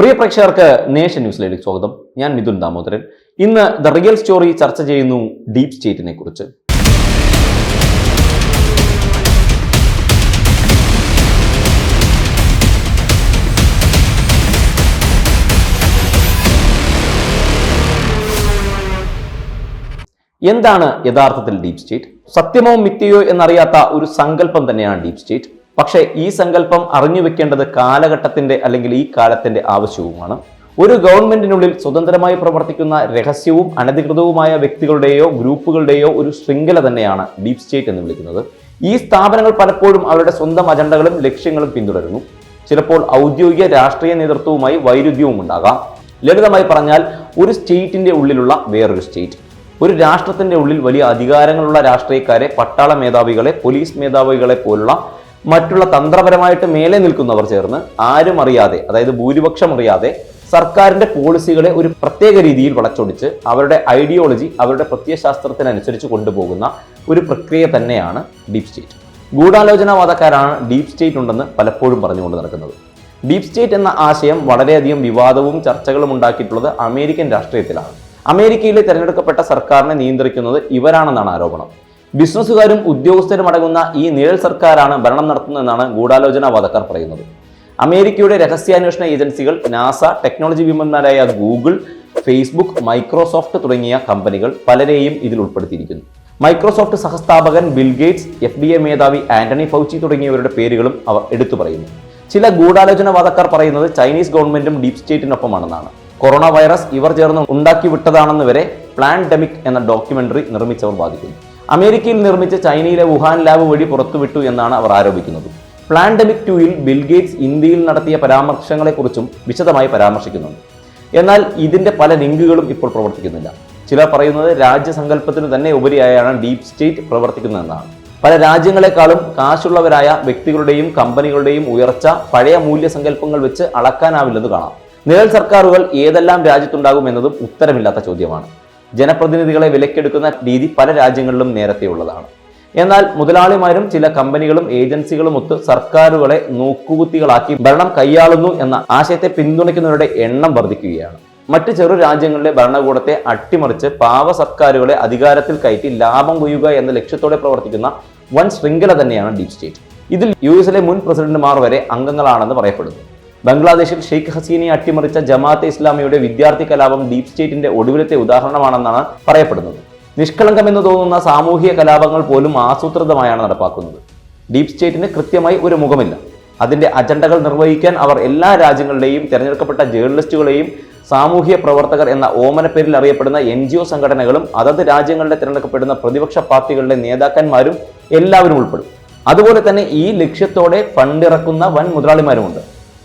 പ്രിയ പ്രേക്ഷകർക്ക് നേഷൻ ന്യൂസിലേക്ക് സ്വാഗതം. ഞാൻ മിഥുൻ ദാമോദരൻ. ഇന്ന് ദ റിയൽ സ്റ്റോറി ചർച്ച ചെയ്യുന്നു ഡീപ് സ്റ്റേറ്റിനെ കുറിച്ച്. എന്താണ് യഥാർത്ഥത്തിൽ ഡീപ് സ്റ്റേറ്റ്? സത്യമോ മിഥ്യയോ എന്നറിയാത്ത ഒരു സങ്കല്പം തന്നെയാണ് ഡീപ് സ്റ്റേറ്റ്. പക്ഷേ ഈ സങ്കല്പം അറിഞ്ഞു വെക്കേണ്ടത് കാലഘട്ടത്തിന്റെ അല്ലെങ്കിൽ ഈ കാലത്തിന്റെ ആവശ്യവുമാണ്. ഒരു ഗവൺമെന്റിനുള്ളിൽ സ്വതന്ത്രമായി പ്രവർത്തിക്കുന്ന രഹസ്യവും അനധികൃതവുമായ വ്യക്തികളുടെയോ ഗ്രൂപ്പുകളുടെയോ ഒരു ശൃംഖല തന്നെയാണ് ഡീപ് സ്റ്റേറ്റ് എന്ന് വിളിക്കുന്നത്. ഈ സ്ഥാപനങ്ങൾ പലപ്പോഴും അവരുടെ സ്വന്തം അജണ്ടകളും ലക്ഷ്യങ്ങളും പിന്തുടരുന്നു. ചിലപ്പോൾ ഔദ്യോഗിക രാഷ്ട്രീയ നേതൃത്വവുമായി വൈരുദ്ധ്യവും ഉണ്ടാകാം. ലളിതമായി പറഞ്ഞാൽ ഒരു സ്റ്റേറ്റിന്റെ ഉള്ളിലുള്ള വേറൊരു സ്റ്റേറ്റ്. ഒരു രാഷ്ട്രത്തിന്റെ ഉള്ളിൽ വലിയ അധികാരങ്ങളുള്ള രാഷ്ട്രീയക്കാരെ പട്ടാള മേധാവികളെ പോലീസ് മേധാവികളെ പോലുള്ള മറ്റുള്ള തന്ത്രപരമായിട്ട് മേലെ നിൽക്കുന്നവർ ചേർന്ന് ആരും അറിയാതെ അതായത് ഭൂരിപക്ഷം അറിയാതെ സർക്കാരിന്റെ പോളിസികളെ ഒരു പ്രത്യേക രീതിയിൽ വളച്ചൊടിച്ച് അവരുടെ ഐഡിയോളജി അവരുടെ പ്രത്യയശാസ്ത്രത്തിനനുസരിച്ച് കൊണ്ടുപോകുന്ന ഒരു പ്രക്രിയ തന്നെയാണ് ഡീപ് സ്റ്റേറ്റ്. ഗൂഢാലോചനാവാദക്കാരാണ് ഡീപ് സ്റ്റേറ്റ് ഉണ്ടെന്ന് പലപ്പോഴും പറഞ്ഞുകൊണ്ട് നടക്കുന്നത്. ഡീപ് സ്റ്റേറ്റ് എന്ന ആശയം വളരെയധികം വിവാദവും ചർച്ചകളും ഉണ്ടാക്കിയിട്ടുള്ളത് അമേരിക്കൻ രാഷ്ട്രീയത്തിലാണ്. അമേരിക്കയിലെ തിരഞ്ഞെടുക്കപ്പെട്ട സർക്കാരിനെ നിയന്ത്രിക്കുന്നത് ഇവരാണെന്നാണ് ആരോപണം. ബിസിനസ്സുകാരും ഉദ്യോഗസ്ഥരും അടങ്ങുന്ന ഈ നിഴൽ സർക്കാരാണ് ഭരണം നടത്തുന്നതെന്നാണ് ഗൂഢാലോചനാവാദക്കാർ പറയുന്നത്. അമേരിക്കയുടെ രഹസ്യാന്വേഷണ ഏജൻസികൾ നാസ ടെക്നോളജി വിമന്മാരായ ഗൂഗിൾ ഫേസ്ബുക്ക് മൈക്രോസോഫ്റ്റ് തുടങ്ങിയ കമ്പനികൾ പലരെയും ഇതിൽ ഉൾപ്പെടുത്തിയിരിക്കുന്നു. Microsoft സഹസ്ഥാപകൻ Bill Gates F D A മേധാവി ആന്റണി ഫൗച്ചി തുടങ്ങിയവരുടെ പേരുകളും അവർ എടുത്തു പറയുന്നു. ചില ഗൂഢാലോചനവാദക്കാർ പറയുന്നത് ചൈനീസ് ഗവൺമെന്റും ഡീപ് സ്റ്റേറ്റിനൊപ്പമാണെന്നാണ്. കൊറോണ വൈറസ് ഇവർ ചേർന്ന് ഉണ്ടാക്കി വിട്ടതാണെന്ന് വരെ പ്ലാൻഡമിക് എന്ന ഡോക്യുമെന്ററി നിർമ്മിച്ചവർ വാദിക്കുന്നു. അമേരിക്കയിൽ നിർമ്മിച്ച ചൈനയിലെ വുഹാൻ ലാബ് വഴി പുറത്തുവിട്ടു എന്നാണ് അവർ ആരോപിക്കുന്നത്. പ്ലാൻഡമിക് ടൂയിൽ ബിൽഗേറ്റ്സ് ഇന്ത്യയിൽ നടത്തിയ പരാമർശങ്ങളെക്കുറിച്ചും വിശദമായി പരാമർശിക്കുന്നുണ്ട്. എന്നാൽ ഇതിന്റെ പല ലിങ്കുകളും ഇപ്പോൾ പ്രവർത്തിക്കുന്നില്ല. ചിലർ പറയുന്നത് രാജ്യസങ്കല്പത്തിന് തന്നെ ഉപരിയായാണ് ഡീപ് സ്റ്റേറ്റ് പ്രവർത്തിക്കുന്നതെന്നാണ്. പല രാജ്യങ്ങളെക്കാളും കാശുള്ളവരായ വ്യക്തികളുടെയും കമ്പനികളുടെയും ഉയർച്ച പഴയ മൂല്യസങ്കല്പങ്ങൾ വെച്ച് അളക്കാനാവില്ലെന്ന് കാണാം. നിഴൽ സർക്കാരുകൾ ഏതെല്ലാം രാജ്യത്തുണ്ടാകും എന്നതും ഉത്തരമില്ലാത്ത ചോദ്യമാണ്. ജനപ്രതിനിധികളെ വിലക്കെടുക്കുന്ന രീതി പല രാജ്യങ്ങളിലും നേരത്തെയുള്ളതാണ്. എന്നാൽ മുതലാളിമാരും ചില കമ്പനികളും ഏജൻസികളും ഒത്ത് സർക്കാരുകളെ നോക്കുകുത്തികളാക്കി ഭരണം കൈയാളുന്നു എന്ന ആശയത്തെ പിന്തുണയ്ക്കുന്നവരുടെ എണ്ണം വർദ്ധിക്കുകയാണ്. മറ്റ് ചെറു രാജ്യങ്ങളിലെ ഭരണകൂടത്തെ അട്ടിമറിച്ച് പാവ സർക്കാരുകളെ അധികാരത്തിൽ കയറ്റി ലാഭം കൊയ്യുക എന്ന ലക്ഷ്യത്തോടെ പ്രവർത്തിക്കുന്ന വൻ ശൃംഖല തന്നെയാണ് ഡീപ് സ്റ്റേറ്റ്. ഇതിൽ യു എസിലെ മുൻ പ്രസിഡന്റുമാർ വരെ അംഗങ്ങളാണെന്ന് പറയപ്പെടുന്നു. ബംഗ്ലാദേശിൽ ഷെയ്ഖ് ഹസീനയെ അട്ടിമറിച്ച ജമാഅത്തെ ഇസ്ലാമിയുടെ വിദ്യാർത്ഥി കലാപം ഡീപ് സ്റ്റേറ്റിന്റെ ഒടുവിലത്തെ ഉദാഹരണമാണെന്നാണ് പറയപ്പെടുന്നത്. നിഷ്കളങ്കമെന്ന് തോന്നുന്ന സാമൂഹിക കലാപങ്ങൾ പോലും ആസൂത്രിതമായാണ് നടപ്പാക്കുന്നത്. ഡീപ് സ്റ്റേറ്റിന് കൃത്യമായി ഒരു മുഖമില്ല. അതിന്റെ അജണ്ടകൾ നിർവഹിക്കാൻ അവർ എല്ലാ രാജ്യങ്ങളുടെയും തിരഞ്ഞെടുക്കപ്പെട്ട ജേർണലിസ്റ്റുകളെയും സാമൂഹ്യ പ്രവർത്തകർ എന്ന ഓമനപ്പേരിൽ അറിയപ്പെടുന്ന എൻ ജി ഒ സംഘടനകളും അതത് രാജ്യങ്ങളിലെ തിരഞ്ഞെടുക്കപ്പെടുന്ന പ്രതിപക്ഷ പാർട്ടികളുടെ നേതാക്കന്മാരും എല്ലാവരും ഉൾപ്പെടും. അതുപോലെ തന്നെ ഈ ലക്ഷ്യത്തോടെ ഫണ്ടിറക്കുന്ന വൻ മുതലാളിമാരുമുണ്ട്.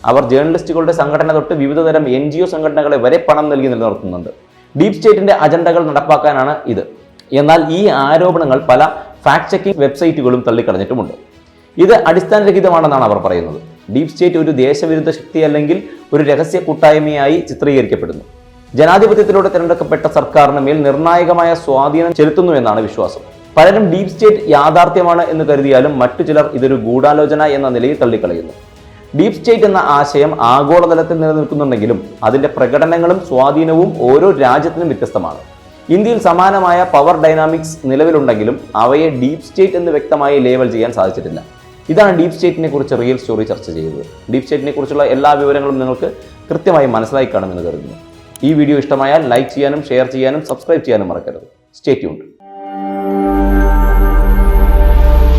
അവർ ജേർണലിസ്റ്റുകളുടെ സംഘടന തൊട്ട് വിവിധതരം എൻ ജി ഒ സംഘടനകളെ വരെ പണം നൽകി നിലനിർത്തുന്നുണ്ട്. ഡീപ് സ്റ്റേറ്റിന്റെ അജണ്ടകൾ നടപ്പാക്കാനാണ് ഇത്. എന്നാൽ ഈ ആരോപണങ്ങൾ പല ഫാക്ട് ചെക്കിംഗ് വെബ്സൈറ്റുകളും തള്ളിക്കളഞ്ഞിട്ടുമുണ്ട്. ഇത് അടിസ്ഥാനരഹിതമാണെന്നാണ് അവർ പറയുന്നത്. ഡീപ് സ്റ്റേറ്റ് ഒരു ദേശവിരുദ്ധ ശക്തി അല്ലെങ്കിൽ ഒരു രഹസ്യ കൂട്ടായ്മയായി ചിത്രീകരിക്കപ്പെടുന്നു. ജനാധിപത്യത്തിലൂടെ തിരഞ്ഞെടുക്കപ്പെട്ട സർക്കാരിന് മേൽ നിർണായകമായ സ്വാധീനം ചെലുത്തുന്നു എന്നാണ് വിശ്വാസം. പലരും ഡീപ് സ്റ്റേറ്റ് യാഥാർത്ഥ്യമാണ് എന്ന് കരുതിയാലും മറ്റു ചിലർ ഇതൊരു ഗൂഢാലോചന എന്ന നിലയിൽ തള്ളിക്കളയുന്നു. ഡീപ് സ്റ്റേറ്റ് എന്ന ആശയം ആഗോളതലത്തിൽ നിലനിൽക്കുന്നുണ്ടെങ്കിലും അതിന്റെ പ്രകടനങ്ങളും സ്വാധീനവും ഓരോ രാജ്യത്തിനും വ്യത്യസ്തമാണ്. ഇന്ത്യയിൽ സമാനമായ പവർ ഡൈനാമിക്സ് നിലവിലുണ്ടെങ്കിലും അവയെ ഡീപ് സ്റ്റേറ്റ് എന്ന് വ്യക്തമായി ലേബൽ ചെയ്യാൻ സാധിച്ചിട്ടില്ല. ഇതാണ് ഡീപ് സ്റ്റേറ്റിനെ കുറിച്ച് റിയൽ സ്റ്റോറി ചർച്ച ചെയ്തത്. ഡീപ് സ്റ്റേറ്റിനെ കുറിച്ചുള്ള എല്ലാ വിവരങ്ങളും നിങ്ങൾക്ക് കൃത്യമായി മനസ്സിലായി കാണുമെന്ന് കരുതുന്നു. ഈ വീഡിയോ ഇഷ്ടമായാൽ ലൈക്ക് ചെയ്യാനും ഷെയർ ചെയ്യാനും സബ്സ്ക്രൈബ് ചെയ്യാനും മറക്കരുത്. Stay tuned